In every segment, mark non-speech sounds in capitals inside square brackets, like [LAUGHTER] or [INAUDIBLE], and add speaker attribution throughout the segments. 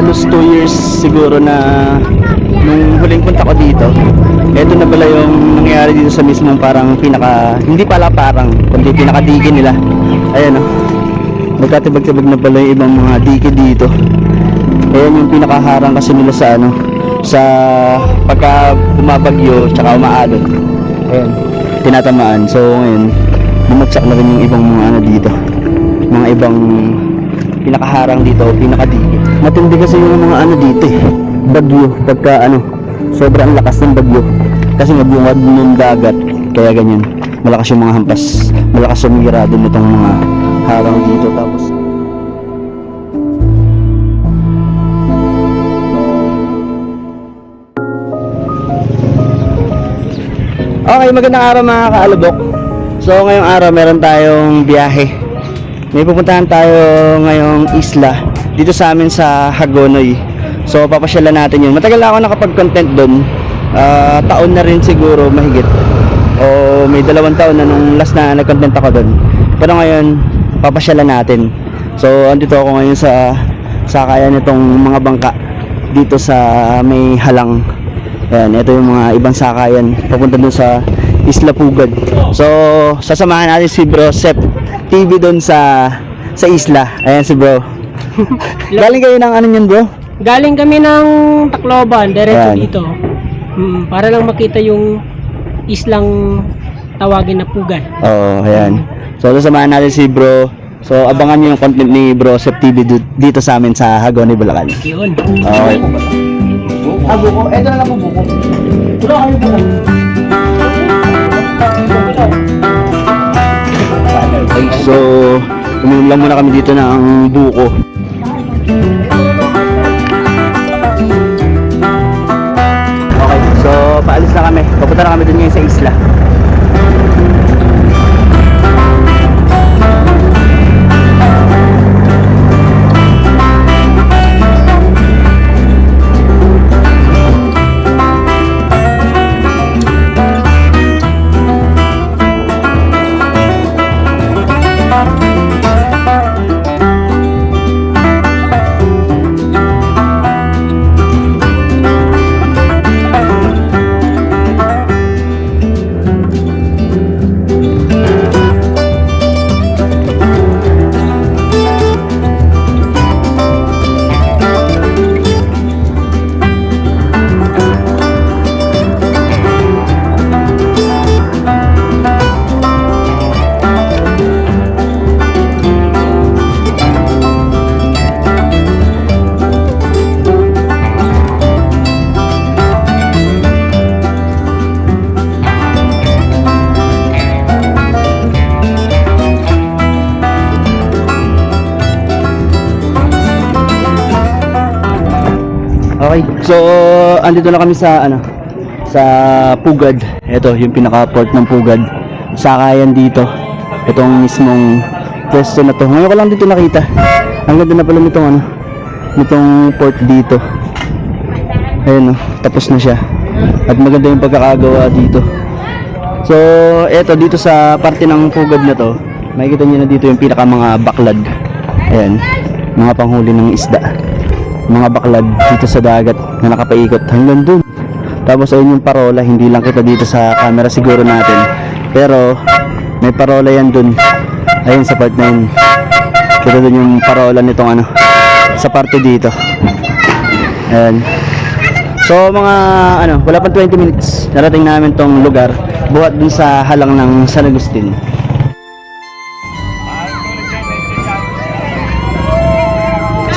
Speaker 1: halos 2 years siguro na nung huling punta ko dito. Ito na pala yung nangyayari dito sa mismong parang pinaka, hindi pala parang, kundi pinaka-digi nila. Ayan o. Magkatibag-tibag na pala yung ibang mga digi dito. Ayan yung pinakaharang kasi nila sa ano, sa pagka bumabagyo tsaka umaalon. Ayan, tinatamaan. So ngayon, bumagsak na rin yung ibang mga ano dito. Mga ibang pinakaharang dito pinakadigi. Matindi kasi yung mga ano dito eh. Bagyo pagka ano, sobrang lakas ng bagyo. Kasi mabungad ng dagat, kaya ganyan. Malakas yung mga hampas, malakas yung mirado nitong mga harang dito tapos Okay, magandang araw mga kaalubok. So ngayong araw meron tayong biyahe. May pupuntahan tayo ngayong isla dito sa amin sa Hagonoy. So papasyalan natin yun. Matagal na ako nakapag-content doon. Ah, taon na rin siguro mahigit. O may dalawang taon na nung last na nag-content ako doon. Pero ngayon, papasyalan natin. So andito ako ngayon sa sakayan nitong mga bangka dito sa may halang Ayan, ito yung mga ibang sakayan papunta dun sa Isla Pugad. So, sasamahan natin si Bro Sep TV dun sa sa isla. Ayan si Bro. [LAUGHS] Galing kayo ng ano yun, Bro?
Speaker 2: Galing kami ng Tacloban, diretso dito. Mm, para lang makita yung islang tawagin na Pugan.
Speaker 1: Oo, ayan. So, sasamahan natin si Bro. So, abangan niyo yung content ni Bro Sep TV du- dito sa amin sa Hagoni, Bulacan.
Speaker 2: Yun.
Speaker 1: Okay. Ah, buko. Ito na lang po buko. Wala kayo pala. Okay, so, uminom lang muna kami dito ng buko. Okay, so paalis na kami. Papunta na kami dun ngayon sa isla. So andito na kami sa ano sa Pugad. Ito yung pinaka port ng Pugad. Sakayan dito. Itong mismong pwesto na to. Ngayon ko lang dito nakita. Ang ganda na pala nitong ano nitong port dito. Ayun oh, tapos na siya. At maganda yung pagkakagawa dito. So, eto dito sa parte ng Pugad na to, makikita niyo na dito yung pinaka mga baklad. Ayan, mga panghuli ng isda mga baklad dito sa dagat na nakapaikot hanggang dun. Tapos ayun yung parola, hindi lang kita dito sa camera siguro natin. Pero may parola yan dun. Ayun sa part na yun. Kita dun yung parola nitong ano sa parte dito. Ayan. So mga ano, wala pang 20 minutes. Narating namin tong lugar buhat dun sa halang ng San Agustin.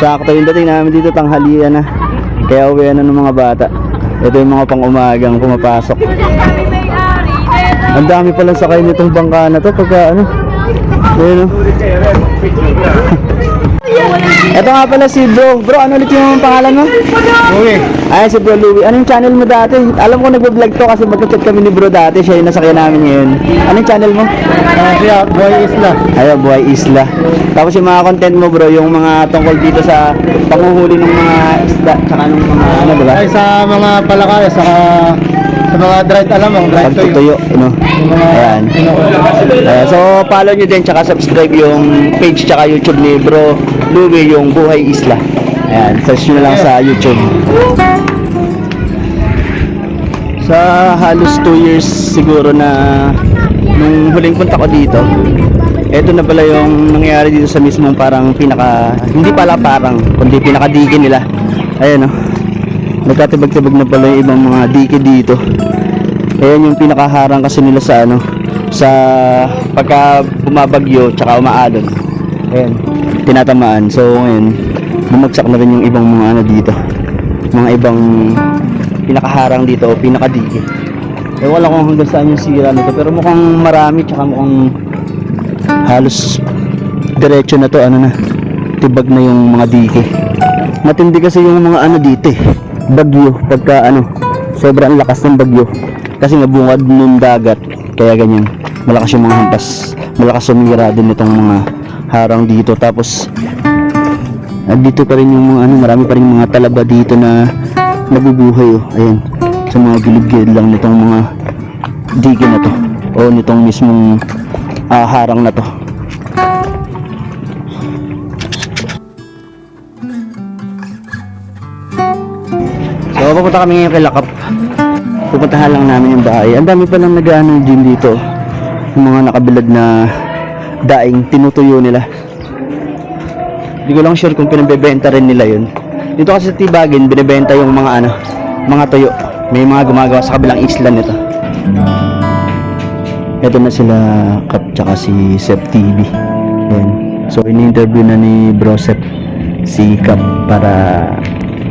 Speaker 1: Sakto yung dating namin dito tanghalian na. Kaya uwi na ng mga bata. Ito yung mga pang-umagang pumapasok. Ang dami palang sakay nitong bangka na to pagka ano. Ayun oh. Ito nga pala si bro. Bro, ano ulit yung pangalan mo?
Speaker 3: Uwi.
Speaker 1: Ay, si Bro Louie. Anong channel mo dati? Alam ko nagbo-vlog to kasi magka-chat kami ni Bro dati. Siya yung nasakyan namin ngayon. Anong channel mo?
Speaker 3: Ah, siya, Boy Isla.
Speaker 1: Ayo, Buhay Isla. Tapos yung mga content mo bro, yung mga tungkol dito sa panguhuli ng mga isda, tsaka ng mga ano, di ba?
Speaker 3: Ay, sa mga palakaya, saka sa mga dried alam mo, dried.
Speaker 1: Pagtutuyo, ano? Ayan. Ayan. So, follow nyo din, tsaka subscribe yung page, tsaka YouTube ni Bro Louie, yung Buhay Isla. Ayan, search nyo lang sa YouTube. Sa halos 2 years siguro na nung huling punta ko dito, eto na pala yung nangyayari dito sa mismong parang pinaka, hindi pala parang, kundi pinakadike nila. Ayan o. Nagkatibag-tibag na pala yung ibang mga dike dito. Ayan yung pinakaharang kasi nila sa ano, sa pagka bumabagyo tsaka umaalon. Ayan, tinatamaan. So ngayon, bumagsak na rin yung ibang mga ano dito. Mga ibang pinakaharang dito o pinakadike. Eh wala kung hanggang saan yung sira nito pero mukhang marami tsaka mukhang halos diretso na to ano na tibag na yung mga dike. Matindi kasi yung mga ano dito eh. Bagyo pagka ano sobrang lakas ng bagyo. Kasi nga bungad ng dagat kaya ganyan. Malakas yung mga hampas. Malakas sumira din itong mga harang dito tapos Nandito pa rin yung mga ano, marami pa rin mga talaba dito na nabubuhay oh. Ayan. Sa mga gilid-gilid lang nitong mga dike na to. O nitong mismong ah, harang na to. So papunta kami ngayon kay Lakap. Pupuntahan lang namin yung bahay. Ang dami pa lang nag-ano gym dito. Yung mga nakabilad na daing tinutuyo nila. Hindi ko lang sure kung pinabebenta rin nila yun. Dito kasi sa Tibagin, binibenta yung mga ano, mga tuyo. May mga gumagawa sa kabilang isla nito. Ito na sila Kap tsaka si Sep TV. Ayan. So ini-interview na ni Bro Sep si Kap para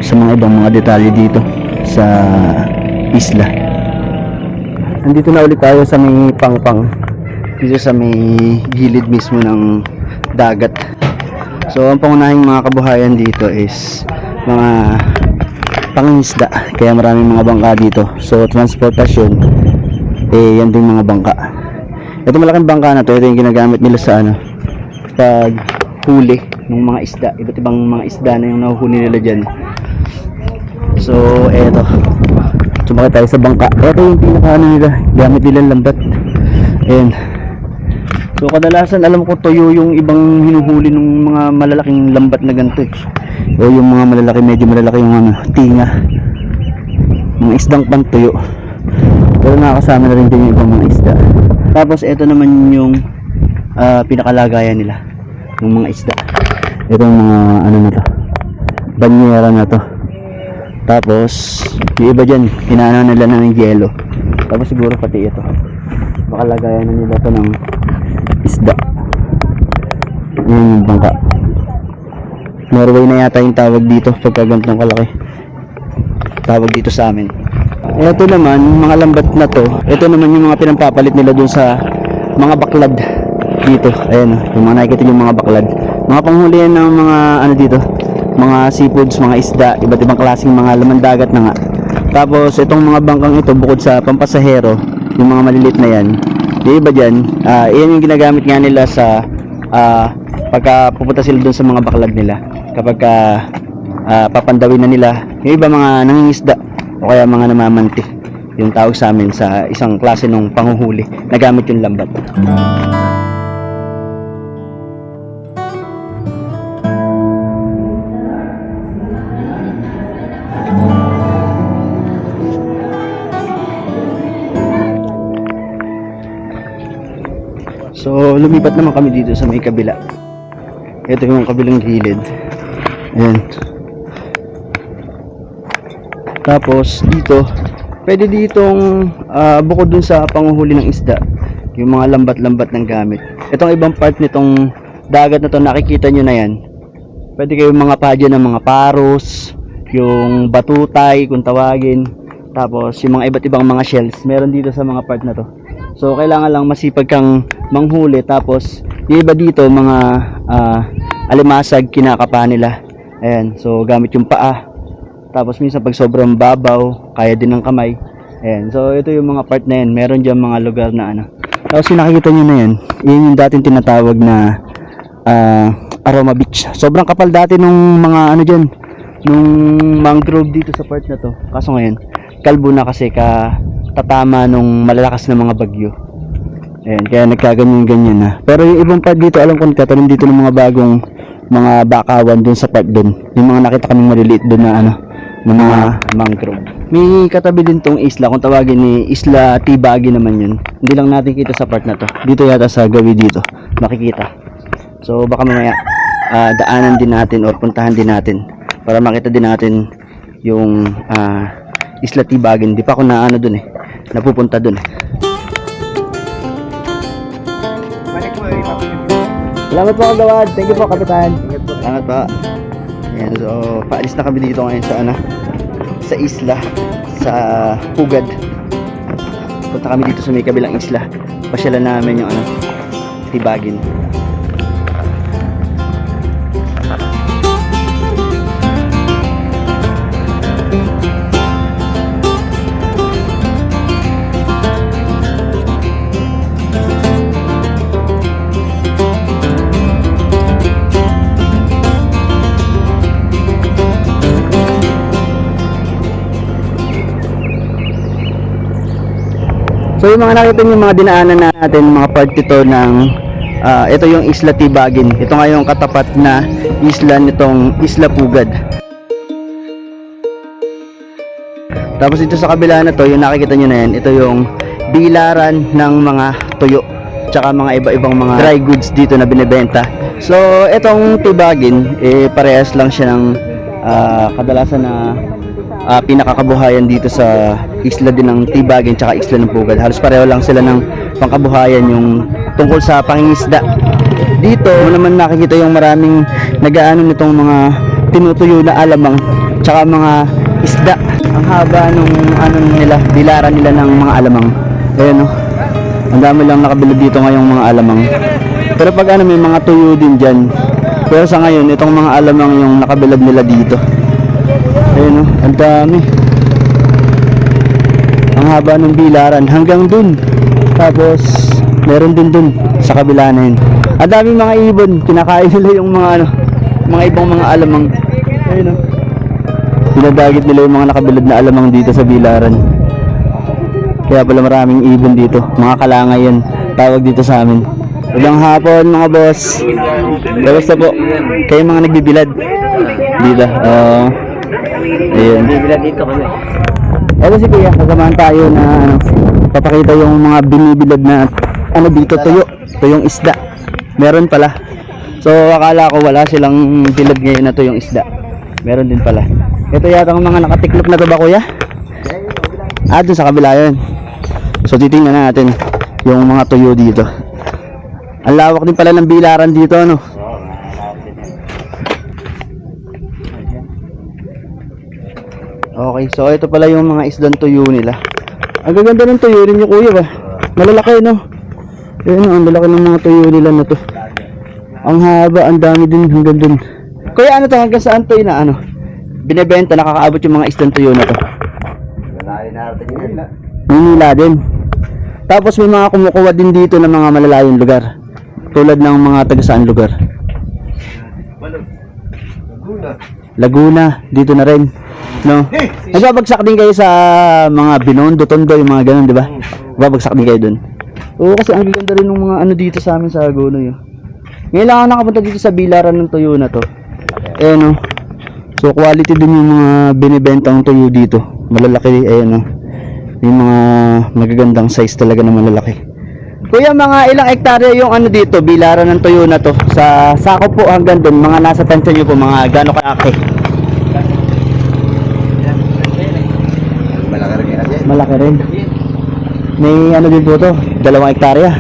Speaker 1: sa mga ibang mga detalye dito sa isla. Nandito na ulit tayo sa may pangpang. Dito sa may gilid mismo ng dagat. So, ang pangunahing mga kabuhayan dito is mga pangingisda. Kaya maraming mga bangka dito. So, transportasyon, eh, yan din mga bangka. Ito malaking bangka na to, ito yung ginagamit nila sa ano, pag huli ng mga isda. Iba't ibang mga isda na yung nahuhuli nila dyan. So, eto. Sumakay tayo sa bangka. Ito yung pinaka ano nila, gamit nilang lambat. Ayan. So kadalasan alam ko tuyo yung ibang hinuhuli ng mga malalaking lambat na ganito eh. O yung mga malalaki, medyo malalaki yung ano, tinga. Mga isdang pantuyo. Pero nakakasama na rin din yung ibang mga isda. Tapos ito naman yung ah, pinakalagayan nila ng mga isda. Ito yung mga ano na to. Banyera na to. Tapos yung iba dyan, inaano nila ng yelo. Tapos siguro pati ito. Baka lagayan na nila to ng isda. Yung bangka. Norway na yata yung tawag dito pagka ganitong kalaki. Tawag dito sa amin. Ito naman, mga lambat na to, ito naman yung mga pinampapalit nila dun sa mga baklad dito. Ayan, yung mga nakikita yung mga baklad. Mga panghuli yan ng mga ano dito, mga seafoods, mga isda, iba't ibang klaseng mga laman dagat na nga. Tapos itong mga bangkang ito bukod sa pampasahero, yung mga maliliit na yan, yung iba dyan, ah, yan yung ginagamit nga nila sa ah, pagka pupunta sila dun sa mga baklad nila. Kapag ka, ah, papandawin na nila, yung iba mga nangingisda o kaya mga namamanti yung tawag sa amin sa isang klase ng panguhuli na gamit yung lambat. Lumipat naman kami dito sa may kabila. Ito yung kabilang gilid. Ayan. Tapos, dito, pwede ditong ah, bukod dun sa panguhuli ng isda, yung mga lambat-lambat ng gamit. Itong ibang part nitong dagat na to, nakikita nyo na yan. Pwede kayong mga padya ng mga paros, yung batutay kung tawagin. Tapos, yung mga iba't ibang mga shells, meron dito sa mga part na to. So, kailangan lang masipag kang manghuli. Tapos, yung iba dito, mga ah, alimasag, kinakapa nila. Ayan, so gamit yung paa. Tapos, minsan pag sobrang babaw, kaya din ng kamay. Ayan, so ito yung mga part na yan. Meron dyan mga lugar na ano. Tapos, yung nakikita nyo na yan, yun yung dating tinatawag na ah, Aroma Beach. Sobrang kapal dati nung mga ano dyan, nung mangrove dito sa part na to. Kaso ngayon, kalbo na kasi ka tatama nung malalakas na mga bagyo. Ayan, kaya nagkaganyan-ganyan na. Pero yung ibang part dito, alam ko nagtatanim dito ng mga bagong mga bakawan dun sa part dun. Yung mga nakita kaming maliliit dun na ano, na mga mangrove. May katabi din tong isla, kung tawagin ni Isla Tibagi naman yun. Hindi lang natin kita sa part na to. Dito yata sa gawi dito, makikita. So baka mamaya ah, daanan din natin or puntahan din natin para makita din natin yung ah, Isla Tibagin. Di pa ako na ano dun eh, napupunta dun. Salamat po kagawad. Thank you po kapitan. Salamat po. Ayan, so paalis na kami dito ngayon sa ano, sa isla, sa Pugad. Punta kami dito sa may kabilang isla. Pasyalan namin yung ano, Tibagin. So yung mga nakita niyo mga dinaanan natin, mga part ito ng ah, ito yung Isla Tibagin. Ito nga yung katapat na isla nitong Isla Pugad. Tapos ito sa kabila na to, yung nakikita niyo na yan, ito yung bilaran ng mga tuyo tsaka mga iba-ibang mga dry goods dito na binebenta. So, itong tibagin, eh, parehas lang siya ng ah, kadalasan na ah, pinakakabuhayan dito sa isla din ng Tibagin tsaka isla ng Pugad. Halos pareho lang sila ng pangkabuhayan yung tungkol sa pangingisda. Dito mo naman nakikita yung maraming nagaano nitong mga tinutuyo na alamang tsaka mga isda. Ang haba nung ano nila, bilaran nila ng mga alamang. Ayun no. Ang dami lang nakabilad dito ngayong mga alamang. Pero pag ano may mga tuyo din dyan. Pero sa ngayon, itong mga alamang yung nakabilad nila dito. Ayun oh, ang dami. Ang haba ng bilaran hanggang dun. Tapos meron din dun sa kabila na yun. Ang daming mga ibon, kinakain nila yung mga ano, mga ibang mga alamang. Ayun oh. Dinadagit nila yung mga nakabilad na alamang dito sa bilaran. Kaya pala maraming ibon dito. Mga kalangay yan. Tawag dito sa amin. Ilang hapon mga boss. Kamusta po? Kayo mga nagbibilad? Dito. Oo. ayun.
Speaker 2: Bibila dito kami.
Speaker 1: Ito si Kuya, kasamahan tayo na ano, papakita yung mga binibilad na ano dito, tuyo. Tuyong isda. Meron pala. So akala ko wala silang bilad ngayon na tuyong isda. Meron din pala. Ito yata ang mga nakatiklop na to ba Kuya? Ah, dun sa kabila yun. So titingnan natin yung mga tuyo dito. Ang lawak din pala ng bilaran dito ano. Okay, so ito pala yung mga isdang tuyo nila. Ang gaganda ng tuyo rin yung kuya ba? Malalaki no? Ayun, ang lalaki ng mga tuyo nila na to. Ang haba, ang dami din hanggang dun. Kuya, ano to? Hanggang saan to yun na ano? Binebenta, nakakaabot yung mga isdang tuyo na to. Manila din. Tapos may mga kumukuha din dito ng mga malalayong lugar. Tulad ng mga taga saan lugar. Laguna, dito na rin. No? Nagbabagsak din kayo sa mga Binondo, Tondo, yung mga ganun, di ba? Nagbabagsak din kayo dun. Oo, kasi ang ganda rin ng mga ano dito sa amin sa Agono yun. Ngayon lang ako nakapunta dito sa bilaran ng tuyo na to. Eh no. So quality din yung mga binibentang tuyo dito. Malalaki, ayan no. Yung mga magagandang size talaga na malalaki. Kuya, mga ilang ektarya yung ano dito, bilaran ng tuyo na to. Sa sako po hanggang dun, mga nasa tansya nyo po, mga gano'ng kalaki.
Speaker 3: Malaki rin yan.
Speaker 1: Malaki rin. May ano din po to, dalawang hektarya.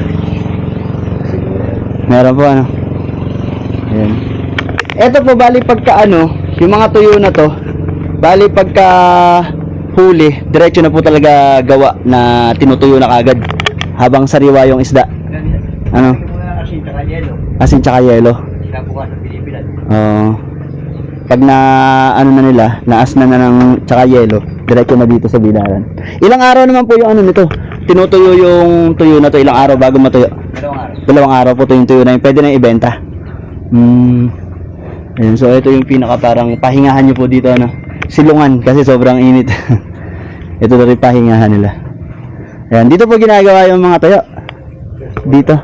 Speaker 1: Meron po ano. Ayan. Ito po bali pagka ano, yung mga tuyo na to, bali pagka huli, diretso na po talaga gawa na tinutuyo na kagad habang sariwa yung isda. Ano? Asin tsaka yelo. Oo. pag na ano na nila, naas na na ng tsaka yelo, diretso na dito sa bilaran. Ilang araw naman po yung ano nito? Tinutuyo yung tuyo na to ilang araw bago matuyo?
Speaker 3: Dalawang araw.
Speaker 1: Dalawang araw po to yung tuyo na yun. Pwede na ibenta. Hmm. Ayun, so ito yung pinaka parang pahingahan nyo po dito ano. Silungan kasi sobrang init. [LAUGHS] ito na rin pahingahan nila. Ayan, dito po ginagawa yung mga tuyo. Dito.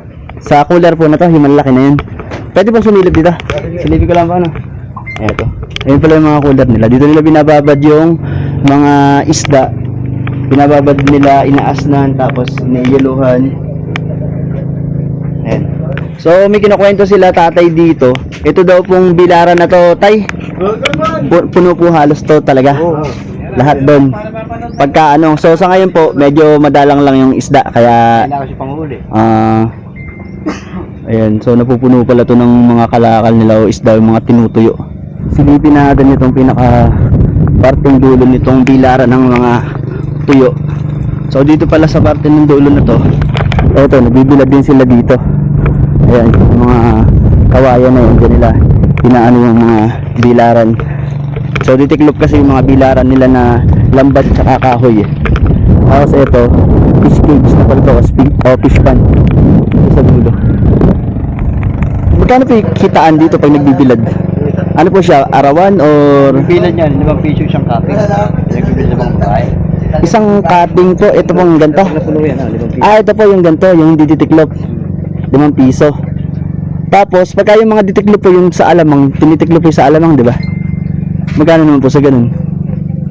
Speaker 1: Sa cooler po na to, yung malaki na yun. Pwede bang sumilip dito? Silipin ko lang pa ano. Eto. Ayun pala yung mga cooler nila. Dito nila binababad yung mga isda. Binababad nila, inaasnan, tapos iniyeluhan. Ayan. So, may kinukwento sila tatay dito. Ito daw pong bilaran na to, tay. Pu- puno po halos to talaga. Lahat doon. Pagka ano, so sa ngayon po, medyo madalang lang yung isda. Kaya
Speaker 3: Kailangan siya panghuli.
Speaker 1: Ah. ayan, so napupuno pala to ng mga kalakal nila o isda yung mga tinutuyo. Silipin natin itong pinaka parteng dulo nitong bilaran ng mga tuyo. So dito pala sa parte ng dulo na to, eto, nagbibilad din sila dito. Ayan, mga kawayan na yun, dyan nila pinaano yung mga bilaran. So ditiklop kasi yung mga bilaran nila na lambat at kahoy. eh. Tapos ito, fish cage na pala ito, o fish pan. Sa dulo. Magkano yung kitaan dito pag nagbibilad? Ano po siya, arawan or
Speaker 3: Bilan niyan, limang piso siyang copy. Nagbibili ng mga babae.
Speaker 1: isang cutting po? Ito pong ganito.
Speaker 3: Ah, limang.
Speaker 1: Ah, ito po yung ganito, yung hindi ditiklop. 5 piso. Tapos, pagka yung mga ditiklop po yung sa alamang, tinitiklop po yung sa alamang, di ba? Magkano naman po sa ganun?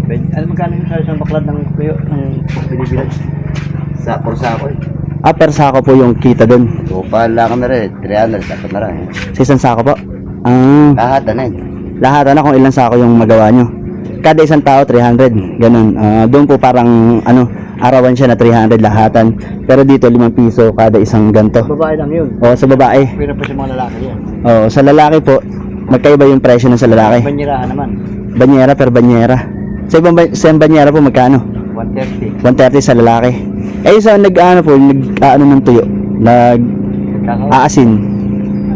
Speaker 3: Alam magkano yung sa isang baklad ng kuyo ng binibilan? Sa Porsako eh.
Speaker 1: Ah, per sako po yung kita doon.
Speaker 3: So, pala ka na rin, 300, dapat na rin.
Speaker 1: Sa isang sako po? Ah,
Speaker 3: Lahat na eh.
Speaker 1: lahat ano kung ilang sako yung magawa nyo. Kada isang tao 300, ganun. Ah, doon po parang ano, arawan siya na 300 lahatan. Pero dito 5 piso kada isang ganto.
Speaker 3: Babae lang yun.
Speaker 1: O sa babae.
Speaker 3: Pwede pa sa mga lalaki yan.
Speaker 1: O sa lalaki po, magkaiba yung presyo ng sa lalaki.
Speaker 3: Banyirahan naman,
Speaker 1: Banyera per banyera. Sa ibang ba- sa banyera po magkano?
Speaker 3: 130.
Speaker 1: 130 sa lalaki. Eh sa nag ano po, nag ano ng tuyo, nag aasin.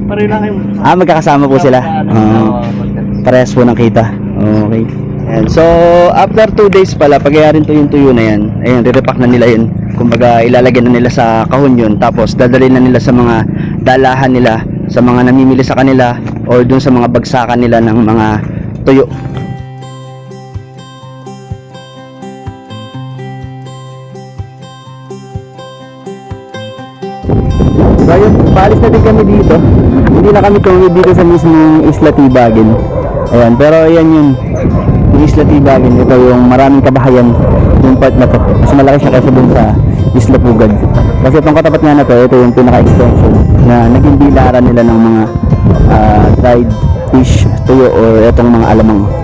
Speaker 3: Pareho lang kayo.
Speaker 1: Ah, magkakasama po sila.
Speaker 3: 130.
Speaker 1: Parehas po ng kita. Okay. Ayan. So, after 2 days pala, pagyayarin to yung tuyo na yan, ayun, re-repack na nila yun. Kumbaga, ilalagay na nila sa kahon yun. Tapos, dadalhin na nila sa mga dalahan nila, sa mga namimili sa kanila, or dun sa mga bagsakan nila ng mga tuyo. So ayun, paalis na din kami dito. Hindi na kami tumawid dito sa mismong Isla Tibagin. Ayan, pero ayan yung, yung Isla Tibagin. Ito yung maraming kabahayan yung part na to. Mas malaki siya kaysa dun sa Isla Pugad. Kasi itong katapat nga na to, ito yung pinaka-extension na naging bilaran nila ng mga ah, dried fish, tuyo, or itong mga alamang.